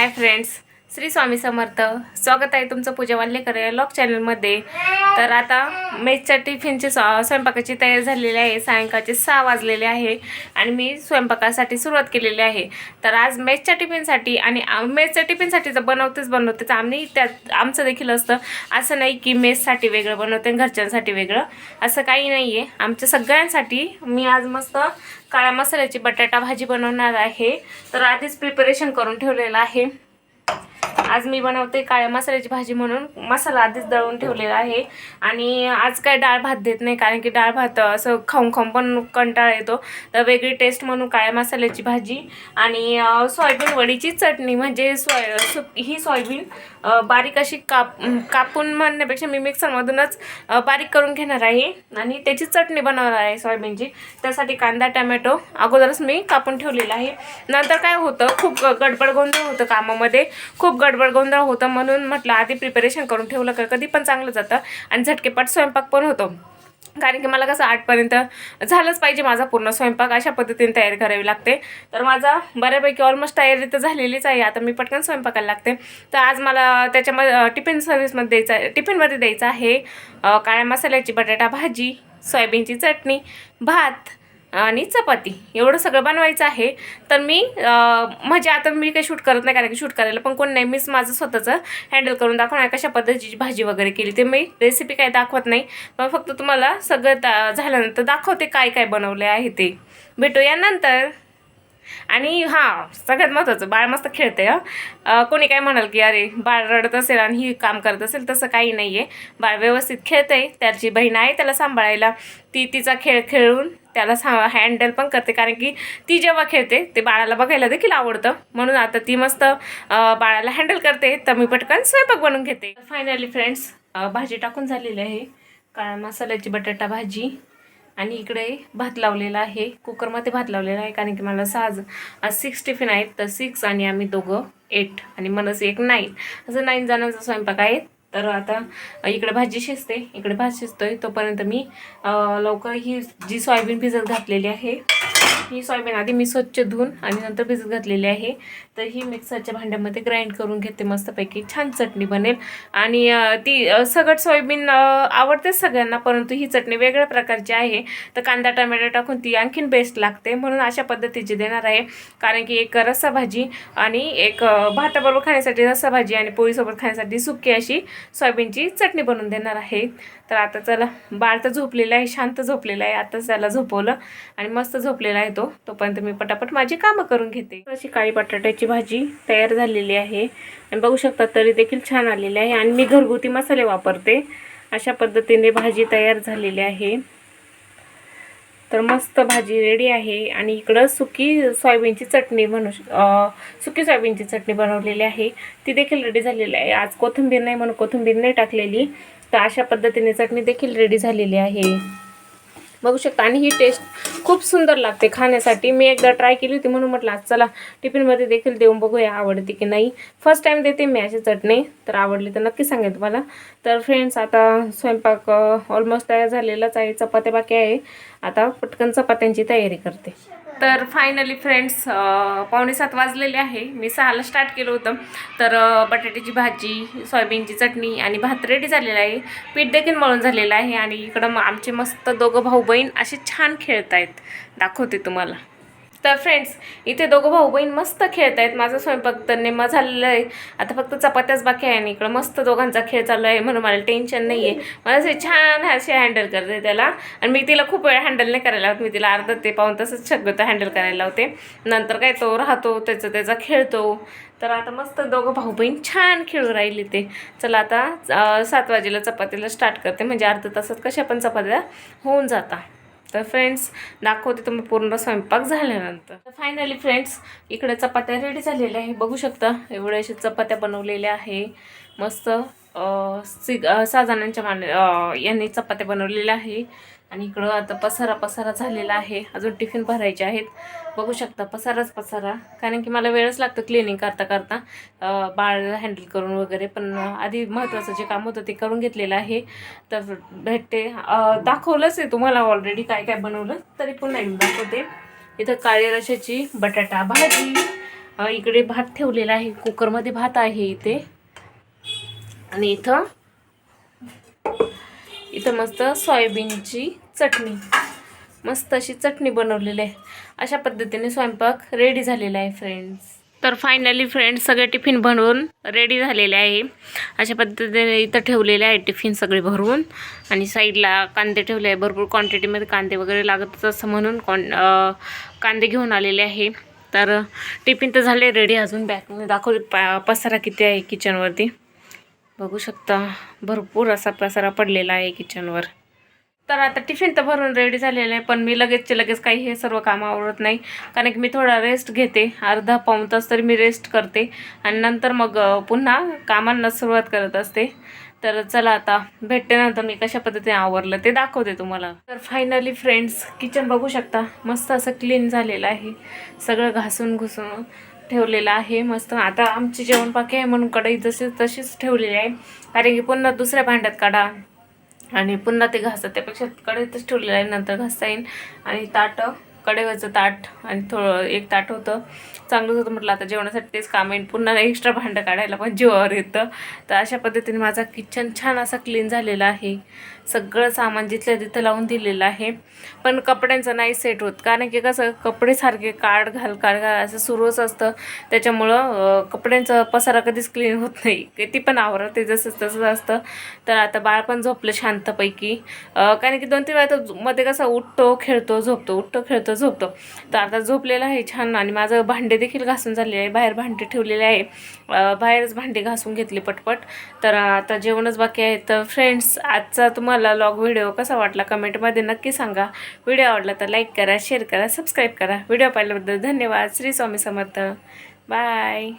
Hi friends Shri Swami Samarth. स्वागत आहे तुमचं पूजा वाल्लेकर या लॉक चॅनलमध्ये. तर आता मेसच्या टिफिनची स्व- स्वयंपाकाची तयारी झालेली आहे. सायंकाळचे सहा वाजलेले आहे आणि मी स्वयंपाकासाठी सुरुवात केलेली आहे. तर आज मेसच्या टिफिनसाठी आणि आ- मेसच्या टिफिनसाठी तर बनवतेच बनवते तर आम्ही त्यात आमचं देखील असतं. असं नाही की मेससाठी वेगळं बनवते आणि घरच्यांसाठी वेगळं. असं काही नाही आहे आमच्या सगळ्यांसाठी मी आज मस्त काळ्या मसाल्याची बटाटा भाजी बनवणार आहे. तर आधीच प्रिपरेशन करून ठेवलेलं आहे. आज मी बनवते काळ्या मसाल्याची भाजी म्हणून. मसाला आधीच दळून ठेवलेला आहे. आणि आज काय डाळ भात देत नाही कारण की डाळ भात असं खाऊन खाऊन पण कंटाळा येतो. तर वेगळी टेस्ट म्हणून काळ्या मसाल्याची भाजी आणि सोयाबीन वडीची चटणी. म्हणजे सोय सु ही सोयाबीन बारीक अशी काप कापून म्हणण्यापेक्षा मी मिक्सरमधूनच बारीक करून घेणार आहे. आणि त्याची चटणी बनवणार आहे सोयाबीनची. त्यासाठी कांदा टमॅटो अगोदरच मी कापून ठेवलेला आहे. नंतर काय होतं खूप गडबड गोंधळ होतं कामामध्ये. खूप गडबड गोंधळ होतं म्हणून म्हटलं आधी प्रिपरेशन करून ठेवलं का कधी पण चांगलं जातं. आणि झटकेपट स्वयंपाक पण होतो. कारण की मला कसं आठपर्यंत झालंच पाहिजे माझा पूर्ण स्वयंपाक अशा पद्धतीने तयारी करावी लागते. तर माझा बऱ्यापैकी ऑलमोस्ट तयारी तर झालेलीच आहे. आता मी पटकन स्वयंपाकाला लागते. तर आज मला त्याच्यामध्ये टिफिन सर्व्हिसमध्ये द्यायचा टिफिनमध्ये द्यायचं आहे काळ्या मसाल्याची बटाटा भाजी सोयाबीनची चटणी भात आणि चपाती. एवढं सगळं बनवायचं आहे. तर मी म्हणजे आता मी काही शूट करत नाही कारण की शूट करायला पण कोण नाही. मीच माझं स्वतःचं हँडल करून दाखवणार कशा पद्धतीची भाजी वगैरे केली. ते मी रेसिपी काय दाखवत नाही. पण फक्त तुम्हाला सगळं दा झाल्यानंतर दाखवते काय काय बनवले आहे ते. भेटूया नंतर. आणि हां सगळ्यात महत्त्वाचं बाळ मस्त खेळते हं. कोणी काय म्हणाल की अरे बाळ रडत असेल आणि ही काम करत असेल तसं काही नाही आहे बाळ व्यवस्थित खेळतंय. त्याची बहीण आहे त्याला सांभाळायला. ती तिचा खेळ खेळून त्याला सा हँडल पण करते. कारण की ती जेव्हा खेळते ते बाळाला बघायला देखील आवडतं. म्हणून आता ती मस्त बाळाला हँडल करते. तर मी पटकन स्वयंपाक बनवून घेते. फायनली फ्रेंड्स भाजी टाकून झालेली आहे. काळा मसाल्याची बटाटा भाजी. आणि इकडे भात लावलेला आहे. कुकरमध्ये भात लावलेला आहे. कारण की मला सहा सिक्स टिफिन आहेत. तर सिक्स आणि आम्ही दोघं एट आणि मनस एक नाईन असं नाईन जणांचा स्वयंपाक आहे. तर आता इकडे भाजी शिजते. इकडे भात शिजतोय. तोपर्यंत मी लवकर ही जी सोयाबीन भिजत घातलेली आहे ही सोयाबीन आधी मी स्वच्छ धुवून आणि नंतर भिजत घातलेली आहे. तर ही मिक्सरच्या भांड्यामध्ये ग्राइंड करून घेते. मस्तपैकी छान चटणी बनेल. आणि ती अं, सगट सोयाबीन आवडते आवडतेच सगळ्यांना परंतु ही चटणी वेगळ्या प्रकारची आहे. तर कांदा टमॅटो टाकून ती आणखीन बेस्ट लागते. म्हणून अशा पद्धतीची देणार आहे. कारण की एक रस्सा भाजी आणि एक भाताबरोबर खाण्यासाठी रस्सा भाजी आणि पोळीसोबत खाण्यासाठी सुकी अशी सोयाबीनची चटणी बनवून देणार आहे. तर आता चला बाळ तर झोपलेला आहे शांत झोपलेला आहे. आताच त्याला झोपवलं आणि मस्त झोपलेला आहे तो. तोपर्यंत मी पटापट माझी कामं करून घेते. अशी काळी बटाट्याची भाजी तयार झालेली आहे. आणि बघू शकता तरी देखील छान आलेली आहे. आणि मी घरगुती मसाले वापरते. अशा पद्धतीने भाजी तयार झालेली आहे. तर मस्त भाजी रेडी आहे. आणि इकडं सुकी सोयाबीनची चटणी म्हणू श- सुकी सोयाबीनची चटणी बनवलेली आहे. ती देखील रेडी झालेली आहे. आज कोथिंबीर नाही म्हणून कोथिंबीर नाही टाकलेली. तर अशा पद्धतीने चटणी देखील रेडी झालेली आहे. बघू शकता. आणि ही टेस्ट खूप सुंदर लागते खाण्यासाठी. मी एकदा ट्राय केली होती म्हणून म्हटलं आज चला टिफिनमध्ये देखील देऊन बघूया आवडते की नाही? फर्स्ट टाईम देते मी अशी चटणी तर आवडली तर नक्की सांगेन तुम्हाला. तर फ्रेंड्स आता स्वयंपाक uh, ऑलमोस्ट तयार झालेलाच आहे. चपात्या बाकी आहे. आता पटकन चपात्यांची तयारी करते. तर फायनली फ्रेंड्स पावणे सात वाजलेले आहे. मी सहाला स्टार्ट केलं होतं. तर बटाट्याची भाजी सोयाबीनची चटणी आणि भात रेडी झालेला आहे. पीठ देखील मळून झालेलं आहे आणि इकडं आमचे मस्त दोघं भाऊ बहीण असे छान खेळत आहेत दाखवते तुम्हाला. तर फ्रेंड्स इथे दोघं भाऊ बहीण मस्त खेळत आहेत माझा स्वयंपाक तर नेमा झालेला आहे. आता फक्त चपात्याच बाकी आहे आणि इकडं मस्त दोघांचा खेळ चालू आहे म्हणून मला टेन्शन नाही आहे मला असे छान असे हँडल करते त्याला. आणि मी तिला खूप वेळ हँडल नाही करायला लावत. मी तिला अर्धा ते पाहून तसंच शक्यतो हँडल करायला लावते. नंतर काय तो राहतो त्याचं त्याचा खेळतो. तर आता मस्त दोघं भाऊ बहीण छान खेळू राहिली ते. चला आता सात वाजेला चपातीला स्टार्ट करते. म्हणजे अर्धा तासात कशा पण चपात्या होऊन जाता. तर फ्रेंड्स दाखवते तुम्ही पूर्ण स्वयंपाक झाल्यानंतर. तर फायनली फ्रेंड्स इकडे चपात्या रेडी झालेल्या आहे बघू शकता एवढ्या अशा चपात्या बनवलेल्या आहे. मस्त सिग सहाजणांच्या अं, सहा जणांच्या मान यांनी चपात्या बनवलेल्या आहे. आणि इकडं आता पसारा पसारा झालेला आहे. अजून टिफिन भरायचे आहेत. बघू शकता पसाराच पसारा. कारण की मला वेळच लागतं क्लिनिंग करता करता. बाळ हँडल करून वगैरे. पण आधी महत्त्वाचं जे काम होतं ते करून घेतलेलं आहे. तर भेटते. दाखवलंच आहे तुम्हाला ऑलरेडी काय काय बनवलं. तरी पुन्हा एकदा दाखवते. इथं काळ्या रशाची बटाटा भाजी. इकडे भात ठेवलेला आहे. कुकरमध्ये भात आहे इथे. आणि इथं इथं मस्त सोयाबीनची चटणी. मस्त अशी चटणी बनवलेली आहे. अशा पद्धतीने स्वयंपाक रेडी झालेला आहे फ्रेंड्स तर फायनली फ्रेंड्स सगळे टिफिन बनवून रेडी झालेले आहे. अशा पद्धतीने इथं ठेवलेले आहे टिफिन सगळे भरून. आणि साईडला कांदे ठेवले आहे. भरपूर क्वांटिटीमध्ये कांदे वगैरे लागतच असं म्हणून कॉन कांदे घेऊन आलेले आहे. तर टिफिन तर झाले रेडी अजून बॅग दाखवले पा पसारा किती आहे किचनवरती बघू शकता भरपूर असा पसारा पडलेला आहे किचनवर तर आता टिफिन तर भरून रेडी झालेला आहे पण मी लगेचचे लगेच काही हे सर्व कामं आवडत नाही. कारण की मी थोडा रेस्ट घेते अर्धा पाऊण तास तरी मी रेस्ट करते. आणि नंतर मग पुन्हा कामांना सुरुवात करत असते. तर चला आता भेटते नंतर मी कशा पद्धतीने आवरलं ते दाखवते तुम्हाला. तर फायनली फ्रेंड्स किचन बघू शकता मस्त असं क्लीन झालेलं आहे. सगळं घासून घुसून ठेवलेलं आहे. मस्त. आता आमची जेवण पाकी आहे म्हणून कढई जशी तशीच ठेवलेली आहे. कारण की पुन्हा दुसऱ्या भांड्यात काढा. आणि पुन्हा ते घासतात त्यापेक्षा कढईतच ठेवलेलं आहे. नंतर घासता येईल. आणि ताट कडेवरचं ताट आणि थोडं एक ताट होतं. चांगलंच होतं म्हटलं. आता जेवणासाठी तेच काम येईल पुन्हा एक्स्ट्रा भांडं काढायला पण जीवावर येतं. तर अशा पद्धतीने माझा किचन छान असा क्लीन झालेला आहे. सगळं सामान जिथल्या तिथं लावून दिलेलं आहे. पण कपड्यांचं नाही सेट होत. कारण की कसं कपडे सारखे काढ घाल काढ घाल असं सुरूच असतं. त्याच्यामुळं कपड्यांचा पसारा कधीच क्लीन होत नाही. किती पण आवरत ते जसं तसंच असतं. तर आता बाळ पण झोपलं शांतपैकी. कारण की दोन तीन वेळा तो मध्ये कसं उठतो खेळतो झोपतो उठतो खेळतो झोपतो. तर आता झोपलेला आहे छान आणि माझं भांडे देखील घासून झालेले आहे. बाहेर भांडे ठेवलेले आहे. बाहेरच भांडे घासून घेतले पटपट. तर आता जेवणच बाकी आहे. तर फ्रेंड्स आजचा तुम्हाला तुम्हाला लॉग व्हिडिओ कसा वाटला कमेंटमध्ये नक्की सांगा. व्हिडिओ आवडला तर लाईक करा शेअर करा सबस्क्राईब करा. व्हिडिओ पाहिल्याबद्दल धन्यवाद. श्री स्वामी समर्थ. बाय